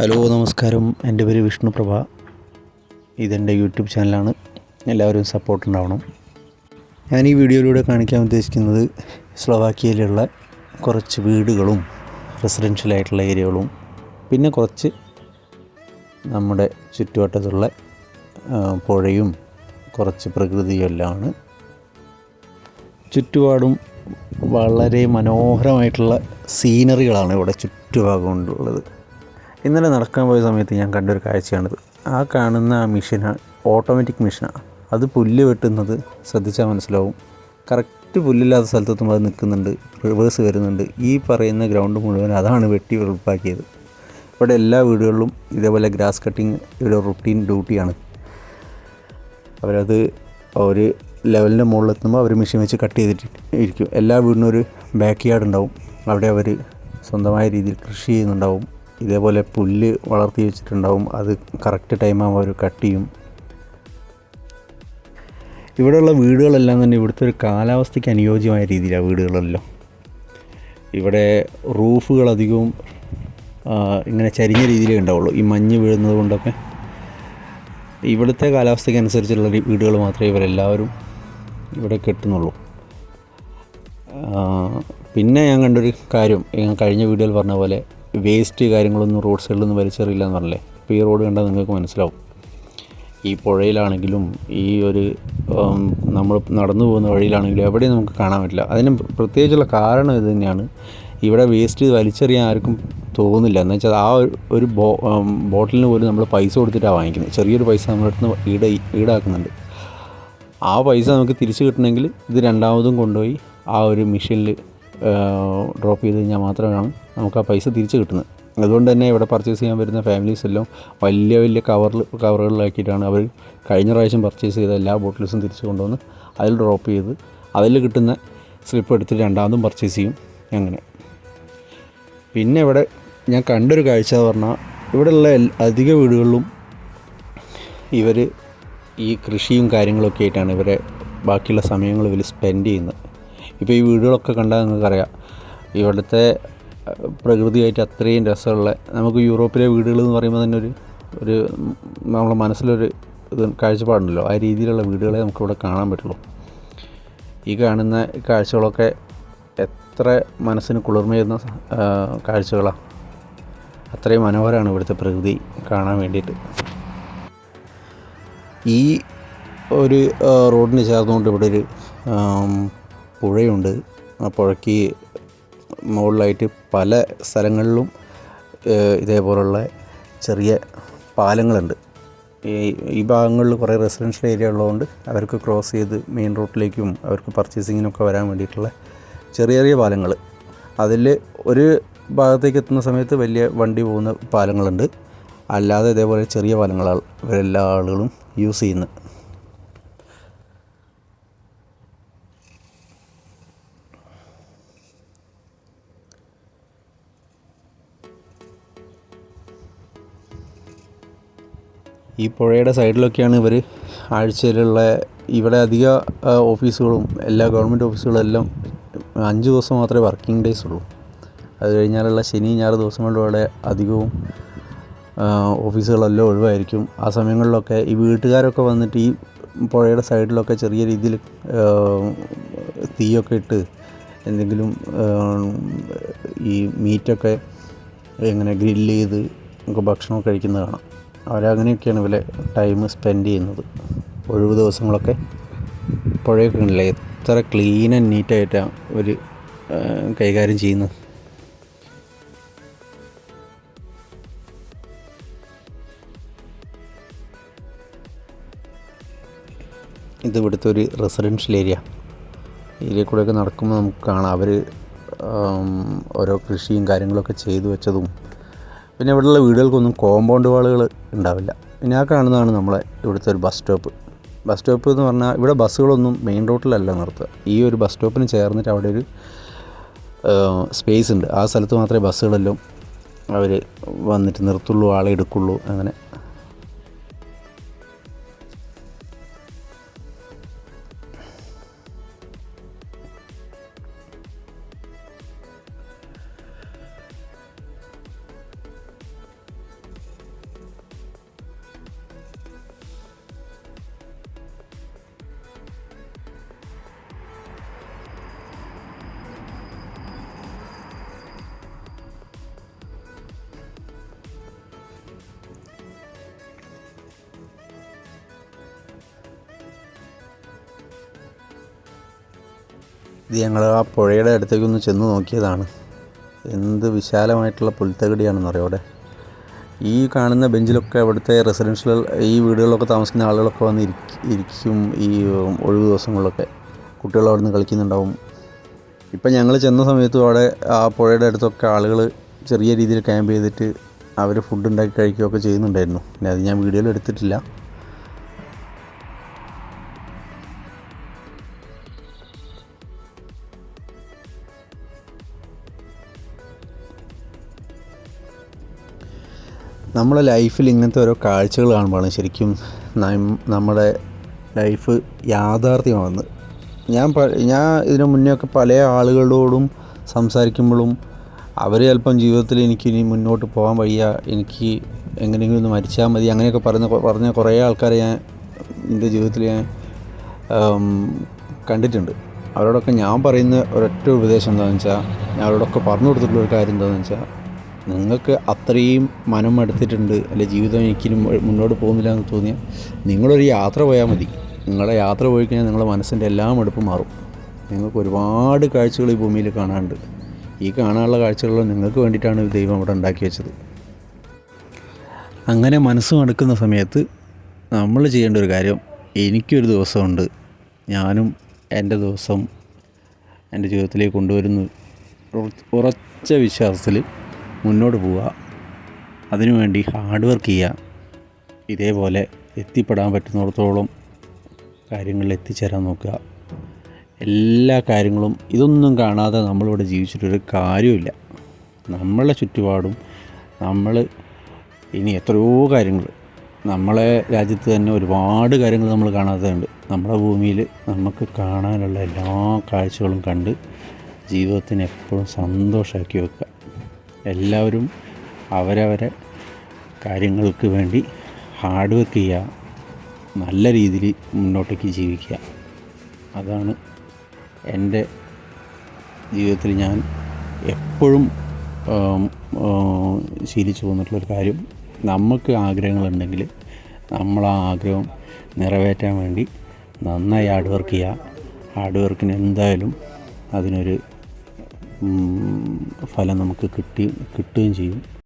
Hello നമസ്കാരം. എന്റെ പേര് വിഷ്ണുപ്രഭ. ഇതെന്റെ യൂട്യൂബ് ചാനലാണ്. എല്ലാവരും സപ്പോർട്ട് ഉണ്ടാവണം. ഞാൻ ഈ വീഡിയോയിലൂടെ കാണിക്കാൻ ഉദ്ദേശിക്കുന്നത് സ്ലോവാക്കിയയിലുള്ള കുറച്ച് വീടുകളും റെസിഡൻഷ്യൽ ആയിട്ടുള്ള ഏരിയകളും പിന്നെ കുറച്ച് നമ്മുടെ ചുറ്റുവട്ടത്തുള്ള പുഴയും കുറച്ച് പ്രകൃതിയും എല്ലാമാണ്. ചുറ്റുപാടും വളരെ മനോഹരമായിട്ടുള്ള സീനറികളാണ് ഇവിടെ ചുറ്റുഭാഗം കൊണ്ടുള്ളത്. ഇന്നലെ നടക്കാൻ പോയ സമയത്ത് ഞാൻ കണ്ടൊരു കാഴ്ചയാണിത്. ആ കാണുന്ന ആ മെഷീനാണ് ഓട്ടോമാറ്റിക് മെഷീനാണ് അത് പുല്ല് വെട്ടുന്നത് ശ്രദ്ധിച്ചാൽ മനസ്സിലാവും. കറക്റ്റ് പുല്ലില്ലാത്ത സ്ഥലത്തെത്തുമ്പോൾ അത് നിൽക്കുന്നുണ്ട് റിവേഴ്സ് വരുന്നുണ്ട്. ഈ പറയുന്ന ഗ്രൗണ്ട് മുഴുവൻ അതാണ് വെട്ടി ഉറപ്പാക്കിയത്. ഇവിടെ എല്ലാ വീടുകളിലും ഇതേപോലെ ഗ്രാസ് കട്ടിങ് ഒരു റുട്ടീൻ ഡ്യൂട്ടിയാണ് അവരത് ഒരു ലെവലിന്റെ മുകളിലെത്തുമ്പോൾ അവർ മെഷീൻ വെച്ച് കട്ട് ചെയ്തിട്ട് ഇരിക്കും. എല്ലാ വീടിനും ഒരു ബാക്ക് യാർഡ് ഉണ്ടാവും. അവിടെ അവർ സ്വന്തമായ രീതിയിൽ കൃഷി ചെയ്യുന്നുണ്ടാവും. ഇതേപോലെ പുല്ല് വളർത്തി വെച്ചിട്ടുണ്ടാവും. അത് കറക്റ്റ് ടൈമാകുമ്പോൾ അവർ കട്ട് ചെയ്യും. ഇവിടെയുള്ള വീടുകളെല്ലാം തന്നെ ഇവിടുത്തെ ഒരു കാലാവസ്ഥയ്ക്ക് അനുയോജ്യമായ രീതിയിലാണ് വീടുകളെല്ലാം. ഇവിടെ റൂഫുകൾ അധികവും ഇങ്ങനെ ചരിഞ്ഞ രീതിയിലേ ഉണ്ടാവുള്ളൂ. ഈ മഞ്ഞ് വീഴുന്നത് കൊണ്ടൊക്കെ. ഇവിടുത്തെ കാലാവസ്ഥയ്ക്ക് അനുസരിച്ചുള്ള വീടുകൾ മാത്രമേ ഇവരെല്ലാവരും ഇവിടെ കെട്ടുന്നുള്ളൂ. പിന്നെ ഞാൻ കണ്ടൊരു കാര്യം കഴിഞ്ഞ വീഡിയോയിൽ പറഞ്ഞ പോലെ വേസ്റ്റ് കാര്യങ്ങളൊന്നും റോഡ് സൈഡിലൊന്നും വലിച്ചെറിയില്ല എന്ന് പറഞ്ഞില്ലേ? ഇപ്പോൾ ഈ റോഡ് കണ്ടാൽ നിങ്ങൾക്ക് മനസ്സിലാവും. ഈ പുഴയിലാണെങ്കിലും ഈ ഒരു നമ്മൾ നടന്നു പോകുന്ന വഴിയിലാണെങ്കിലും എവിടെയും നമുക്ക് കാണാൻ പറ്റില്ല. അതിന് പ്രത്യേകിച്ചുള്ള കാരണം ഇത് തന്നെയാണ്. ഇവിടെ വേസ്റ്റ് വലിച്ചെറിയാൻ ആർക്കും തോന്നുന്നില്ല. എന്ന് വെച്ചാൽ ആ ഒരു- ബോ ബോട്ടിലിന് പോലും നമ്മൾ പൈസ കൊടുത്തിട്ടാണ് വാങ്ങിക്കുന്നത്. ചെറിയൊരു പൈസ നമ്മുടെ അടുത്ത് ഈട ഈടാക്കുന്നുണ്ട്. ആ പൈസ നമുക്ക് തിരിച്ച് കിട്ടണമെങ്കിൽ ഇത് രണ്ടാമതും കൊണ്ടുപോയി ആ ഒരു മെഷീനിൽ ഡ്രോപ്പ് ചെയ്ത് കഴിഞ്ഞാൽ മാത്രമാണ് നമുക്ക് ആ പൈസ തിരിച്ച് കിട്ടുന്നത്. അതുകൊണ്ട് തന്നെ ഇവിടെ പർച്ചേസ് ചെയ്യാൻ വരുന്ന ഫാമിലീസ് എല്ലാം വലിയ വലിയ കവറിൽ കവറുകളിലാക്കിയിട്ടാണ് അവർ കഴിഞ്ഞ പ്രാവശ്യം പർച്ചേസ് ചെയ്ത എല്ലാ ബോട്ടിൽസും തിരിച്ച് കൊണ്ടുവന്ന് അതിൽ ഡ്രോപ്പ് ചെയ്ത് അതിൽ കിട്ടുന്ന സ്ലിപ്പ് എടുത്തിട്ട് രണ്ടാമതും പർച്ചേസ് ചെയ്യും. അങ്ങനെ. പിന്നെ ഇവിടെ ഞാൻ കണ്ടൊരു കാഴ്ച എന്ന് പറഞ്ഞാൽ ഇവിടെയുള്ള അധിക വീടുകളിലും ഇവർ ഈ കൃഷിയും കാര്യങ്ങളൊക്കെ ആയിട്ടാണ് ഇവരെ ബാക്കിയുള്ള സമയങ്ങൾ ഇവർ സ്പെൻഡ് ചെയ്യുന്നത്. ഇപ്പോൾ ഈ വീടുകളൊക്കെ കണ്ടാൽ നിങ്ങൾക്കറിയാം ഇവിടുത്തെ പ്രകൃതിയായിട്ട് അത്രയും രസമുള്ള നമുക്ക് യൂറോപ്പിലെ വീടുകൾ എന്ന് പറയുമ്പോൾ തന്നെ ഒരു ഒരു നമ്മളെ മനസ്സിലൊരു ഇത് കാഴ്ചപ്പാടുണ്ടല്ലോ. ആ രീതിയിലുള്ള വീടുകളെ നമുക്കിവിടെ കാണാൻ പറ്റുള്ളൂ. ഈ കാണുന്ന കാഴ്ചകളൊക്കെ എത്ര മനസ്സിന് കുളിർമയുന്ന കാഴ്ചകളാണ് അത്രയും മനോഹരമാണ് ഇവിടുത്തെ പ്രകൃതി കാണാൻ വേണ്ടിയിട്ട്. ഈ ഒരു റോഡിന് ചേർന്നുകൊണ്ട് ഇവിടെ ഒരു പുഴയുണ്ട്. ആ പുഴയ്ക്ക് മുകളിലായിട്ട് പല സ്ഥലങ്ങളിലും ഇതേപോലുള്ള ചെറിയ പാലങ്ങളുണ്ട്. ഈ ഈ ഭാഗങ്ങളിൽ കുറേ റെസിഡൻഷ്യൽ ഏരിയ ഉള്ളതുകൊണ്ട് അവർക്ക് ക്രോസ് ചെയ്ത് മെയിൻ റോഡിലേക്കും അവർക്ക് പർച്ചേസിങ്ങിനൊക്കെ വരാൻ വേണ്ടിയിട്ടുള്ള ചെറിയ ചെറിയ പാലങ്ങൾ. അതിൽ ഒരു ഭാഗത്തേക്ക് എത്തുന്ന സമയത്ത് വലിയ വണ്ടി പോകുന്ന പാലങ്ങളുണ്ട്. അല്ലാതെ ഇതേപോലെ ചെറിയ പാലങ്ങളാണ് ഇവരെല്ലാ ആളുകളും യൂസ് ചെയ്യുന്നത്. ഈ പുഴയുടെ സൈഡിലൊക്കെയാണ് ഇവർ ആഴ്ചയിലുള്ള ഇവിടെ അധിക ഓഫീസുകളും എല്ലാ ഗവൺമെന്റ് ഓഫീസുകളും എല്ലാം അഞ്ച് ദിവസം മാത്രമേ വർക്കിംഗ് ഡേയ്സ് ഉള്ളൂ. അത് കഴിഞ്ഞാലുള്ള ശനി ഞായർ ദിവസങ്ങളിലും ഇവിടെ അധികവും ഓഫീസുകളെല്ലാം ഒഴിവായിരിക്കും. ആ സമയങ്ങളിലൊക്കെ ഈ വീട്ടുകാരൊക്കെ വന്നിട്ട് ഈ പുഴയുടെ സൈഡിലൊക്കെ ചെറിയ രീതിയിൽ തീയൊക്കെ ഇട്ട് എന്തെങ്കിലും ഈ മീറ്റൊക്കെ എങ്ങനെ ഗ്രില്ല് ചെയ്ത് നമുക്ക് ഭക്ഷണമൊക്കെ കഴിക്കുന്നത് കാണാം. അവരങ്ങനെയൊക്കെയാണ് ഇവരെ ടൈം സ്പെൻഡ് ചെയ്യുന്നത്. ഒഴിവ് ദിവസങ്ങളൊക്കെ പുഴയൊക്കെ ഉണ്ടല്ലേ എത്ര ക്ലീൻ ആൻഡ് നീറ്റായിട്ടാണ് ഒരു കൈകാര്യം ചെയ്യുന്നത്. ഇത് ഇവിടുത്തെ ഒരു റെസിഡൻഷ്യൽ ഏരിയ ഏരിയ കൂടെയൊക്കെ നടക്കുമ്പോൾ നമുക്ക് കാണാം. അവർ ഓരോ കൃഷിയും കാര്യങ്ങളൊക്കെ ചെയ്തു വെച്ചതും പിന്നെ ഇവിടെയുള്ള വീടുകൾക്കൊന്നും കോമ്പൗണ്ട് വാളുകൾ ഉണ്ടാവില്ല. പിന്നെ ആ കാണുന്നതാണ് നമ്മളെ ഇവിടുത്തെ ഒരു ബസ് സ്റ്റോപ്പ് ബസ് സ്റ്റോപ്പ് എന്ന് പറഞ്ഞാൽ ഇവിടെ ബസ്സുകളൊന്നും മെയിൻ റോട്ടിലല്ല നിർത്തുക. ഈ ഒരു ബസ് സ്റ്റോപ്പിന് ചേർന്നിട്ട് അവിടെ ഒരു സ്പേസ് ഉണ്ട്. ആ സ്ഥലത്ത് മാത്രമേ ബസ്സുകളെല്ലാം അവർ വന്നിട്ട് നിർത്തുള്ളൂ ആളെ എടുക്കുള്ളൂ അങ്ങനെ. ഇത് ഞങ്ങൾ ആ പുഴയുടെ അടുത്തേക്കൊന്ന് ചെന്ന് നോക്കിയതാണ്. എന്ത് വിശാലമായിട്ടുള്ള പുൽത്തകടിയാണെന്ന് അറിയാം അവിടെ? ഈ കാണുന്ന ബെഞ്ചിലൊക്കെ അവിടുത്തെ റെസിഡൻഷ്യൽ ഈ വീടുകളിലൊക്കെ താമസിക്കുന്ന ആളുകളൊക്കെ വന്ന് ഇരിക്കും ഈ ഒഴിവ് ദിവസങ്ങളിലൊക്കെ. കുട്ടികൾ അവിടെ നിന്ന് കളിക്കുന്നുണ്ടാവും. ഇപ്പം ഞങ്ങൾ ചെന്ന സമയത്തും അവിടെ ആ പുഴയുടെ അടുത്തൊക്കെ ആളുകൾ ചെറിയ രീതിയിൽ ക്യാമ്പ് ചെയ്തിട്ട് അവർ ഫുഡ് ഉണ്ടാക്കി കഴിക്കുകയൊക്കെ ചെയ്യുന്നുണ്ടായിരുന്നു. പിന്നെ അത് ഞാൻ വീഡിയോയിൽ എടുത്തിട്ടില്ല. നമ്മളെ ലൈഫിൽ ഇങ്ങനത്തെ ഓരോ കാഴ്ചകൾ കാണുമ്പോഴാണ് ശരിക്കും നമ്മുടെ ലൈഫ് യാഥാർത്ഥ്യമാകുന്നത്. ഞാൻ ഞാൻ ഇതിനു മുന്നേ ഒക്കെ പല ആളുകളോടും സംസാരിക്കുമ്പോഴും അവർ ചിലപ്പം ജീവിതത്തിൽ എനിക്ക് ഇനി മുന്നോട്ട് പോകാൻ വയ്യ എനിക്ക് എങ്ങനെയെങ്കിലും ഒന്ന് മരിച്ചാൽ മതി അങ്ങനെയൊക്കെ പറഞ്ഞ പറഞ്ഞ കുറേ ആൾക്കാരെ ഞാൻ എന്റെ ജീവിതത്തിൽ ഞാൻ കണ്ടിട്ടുണ്ട്. അവരോടൊക്കെ ഞാൻ പറയുന്ന ഒരൊറ്റ ഉപദേശം എന്താണെന്ന് വെച്ചാൽ ഞാൻ അവരോടൊക്കെ പറഞ്ഞു കൊടുത്തിട്ടുള്ള ഒരു കാര്യം എന്താണെന്ന് വെച്ചാൽ നിങ്ങൾക്ക് അത്രയും മനം എടുത്തിട്ടുണ്ട് അല്ലെ ജീവിതം ഒരിക്കലും മുന്നോട്ട് പോകുന്നില്ല എന്ന് തോന്നിയാൽ നിങ്ങളൊരു യാത്ര പോയാൽ മതി. നിങ്ങളുടെ യാത്ര പോയി കഴിഞ്ഞാൽ നിങ്ങളുടെ മനസ്സിന്റെ എല്ലാം എടുപ്പ് മാറും. നിങ്ങൾക്ക് ഒരുപാട് കാഴ്ചകൾ ഈ ഭൂമിയിൽ കാണാനുണ്ട്. ഈ കാണാനുള്ള കാഴ്ചകളിൽ നിങ്ങൾക്ക് വേണ്ടിയിട്ടാണ് ദൈവം ഇവിടെ ഉണ്ടാക്കി വെച്ചത്. അങ്ങനെ മനസ്സ് മടുക്കുന്ന സമയത്ത് നമ്മൾ ചെയ്യേണ്ട ഒരു കാര്യം എനിക്കൊരു ദിവസമുണ്ട്. ഞാനും എന്റെ ദിവസം എന്റെ ജീവിതത്തിലേക്ക് കൊണ്ടുവരുന്നു. ഉറച്ച വിശ്വാസത്തിൽ മുന്നോട്ട് പോവുക. അതിനുവേണ്ടി ഹാർഡ് വർക്ക് ചെയ്യുക. ഇതേപോലെ എത്തിപ്പെടാൻ പറ്റുന്നിടത്തോളം കാര്യങ്ങളിൽ എത്തിച്ചേരാൻ നോക്കുക. എല്ലാ കാര്യങ്ങളും ഇതൊന്നും കാണാതെ നമ്മളിവിടെ ജീവിച്ചിട്ടൊരു കാര്യമില്ല നമ്മളെ ചുറ്റുപാടും നമ്മൾ ഇനി എത്രയോ കാര്യങ്ങൾ. നമ്മളെ രാജ്യത്ത് തന്നെ ഒരുപാട് കാര്യങ്ങൾ നമ്മൾ കാണാത്തതുണ്ട്. നമ്മുടെ ഭൂമിയിൽ നമുക്ക് കാണാനുള്ള എല്ലാ കാഴ്ചകളും കണ്ട് ജീവിതത്തിന് എപ്പോഴും സന്തോഷമാക്കി വെക്കുക. എല്ലാവരും അവരവരെ കാര്യങ്ങൾക്ക് വേണ്ടി ഹാർഡ് വർക്ക് ചെയ്യുക നല്ല രീതിയിൽ മുന്നോട്ടേക്ക് ജീവിക്കുക. അതാണ് എന്റെ ജീവിതത്തിൽ ഞാൻ എപ്പോഴും ശീലിച്ചു പോന്നിട്ടുള്ളൊരു കാര്യം. നമുക്ക് ആഗ്രഹങ്ങളുണ്ടെങ്കിൽ നമ്മൾ ആ ആഗ്രഹം നിറവേറ്റാൻ വേണ്ടി നന്നായി ഹാർഡ് വർക്ക് ചെയ്യുക. ഹാർഡ് വർക്കിന് എന്തായാലും അതിനൊരു ഫലം നമുക്ക് കിട്ടി കിട്ടുകയും ചെയ്യും.